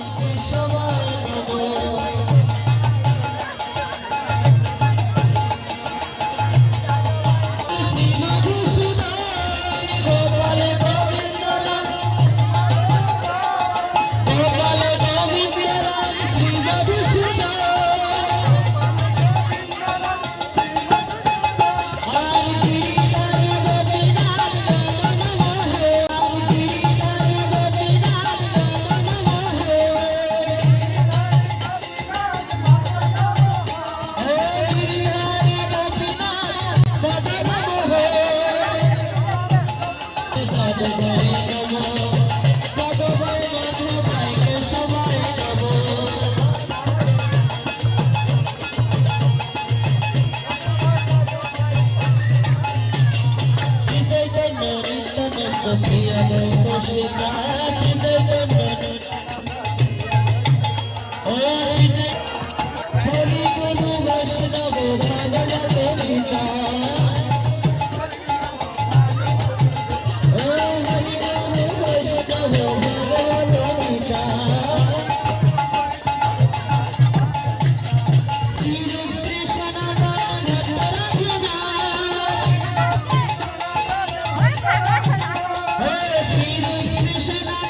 Thank you so much. Thank সেলাই